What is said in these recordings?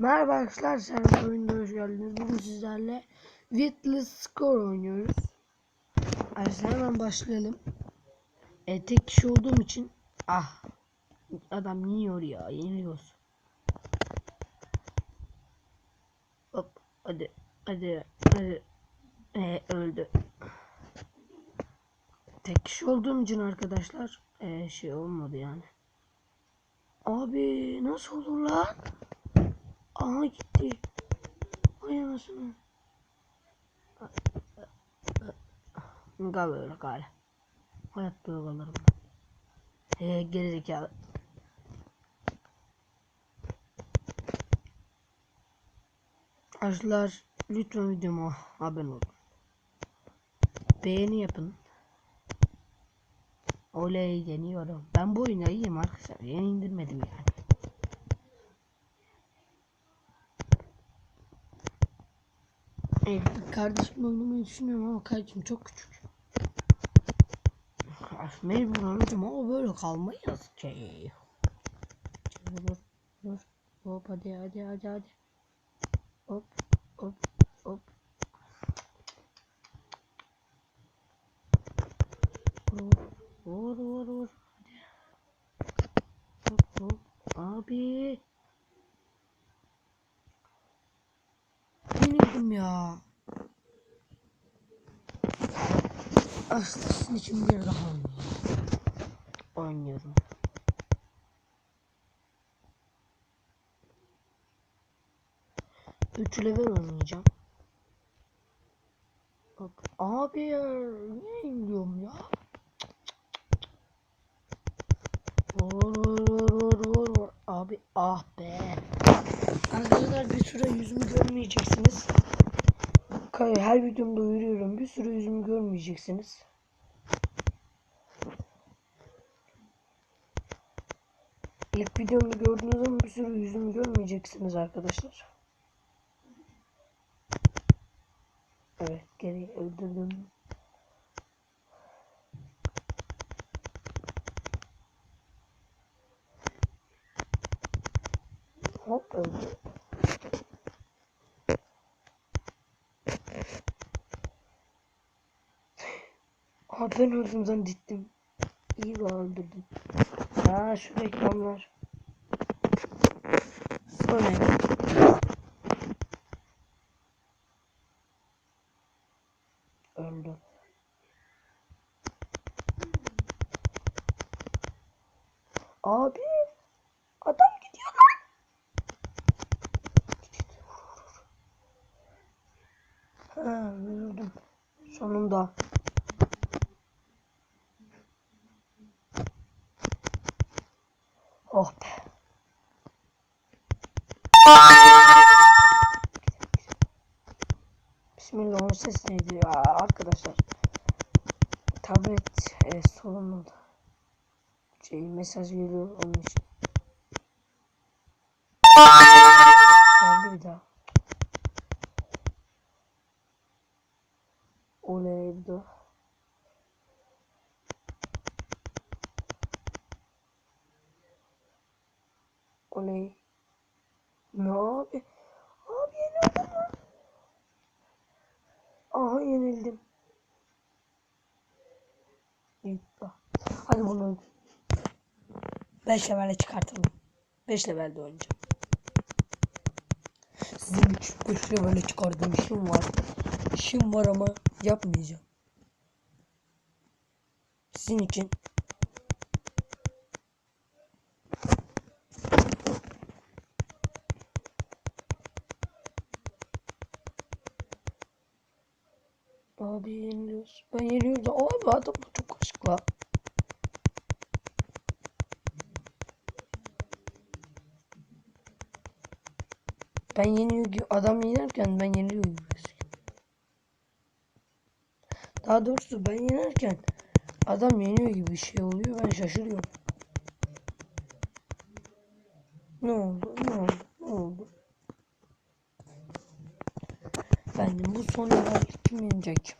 Merhaba arkadaşlar, Serhat Oyun'da hoş geldiniz. Bugün sizlerle Witless Score oynuyoruz. Arkadaşlar hemen başlayalım. E, tek kişi olduğum için ah adam yiyor ya, yeniliyoruz. Hop, hadi, hadi, hadi. E, öldü. Tek kişi olduğum için arkadaşlar e, şey olmadı yani. Abi nasıl olur lan? Aha gitti. Ay anasını. Gal öyle gal. Hayatta öyle kalırım. Ee, gerizekalı. Arkadaşlar lütfen videoma abone olun. Beğeni yapın. Oley deniyorum. Ben bu oyunu iyiyim arkadaşlar. Yeni indirmedim yani. Kardeşimle oynamayı düşünüyorum ama kardeşim çok küçük. Mecbur anladım ama böyle kalmayız ki. Vur, vur. Hop hadi hadi hadi hadi. Hop hop hop. Vur vur vur vur. Hop hop. Abi. Yenildim ya. Aslında sizin için bir daha. Oynuyorum. Üç level oynayacağım. Bak abi ya niye yeniliyorum ya? Vur vur vur vur vur. Abi ah be. Arkadaşlar bir süre yüzümü görmeyeceksiniz. Her videomda uyarıyorum. Bir süre yüzümü görmeyeceksiniz. İlk videomu gördüğünüz zaman bir süre yüzümü görmeyeceksiniz arkadaşlar. Evet geri öldürdüm. Hop öldü. Aa ben öldüm zannettim. İyi var öldürdüm. Aa şu reklamlar. Sonra öldü. Abi adam gidiyor lan. Ha öldüm. Sonunda. Oh be. Bismillah onun ses neydi ya arkadaşlar. Tablet e, sorunlu. Şey mesaj geliyor onun için. Geldi bir daha. Oley bir daha. Oley. Ne abi? Abi yenildim lan. Aha yenildim. Yutla. Hadi bunu 5 levelle çıkartalım. 5 levelde oynayacağım. Sizin için 5 levelle çıkardığım işim var. İşim var ama yapmayacağım. Sizin için Abi yeniliyoruz. Ben yeniliyorum. da- Abi adam çok açık la. Ben yeniyor gibi adam yenerken ben yeniliyor gibi gözüküyor. Daha doğrusu ben yenerken adam yeniyor gibi bir şey oluyor. Ben şaşırıyorum. Ne oldu? Ne oldu? Ben bu son level kim yenecek?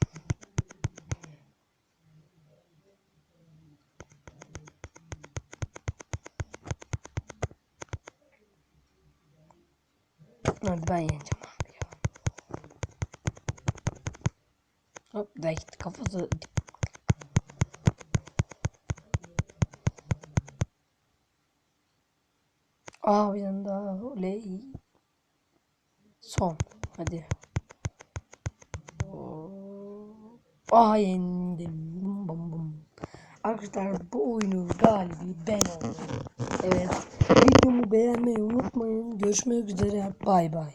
Hadi ben yeneceğim abi ya. Hop da gitti kafası. Aa bir tane daha oley. Son. Hadi. Aa yendim. Bum bum bum. Arkadaşlar bu oyunun galibi ben oldum. Evet. Videomu beğenmeyi unutmayın. Görüşmek üzere. Bay bay.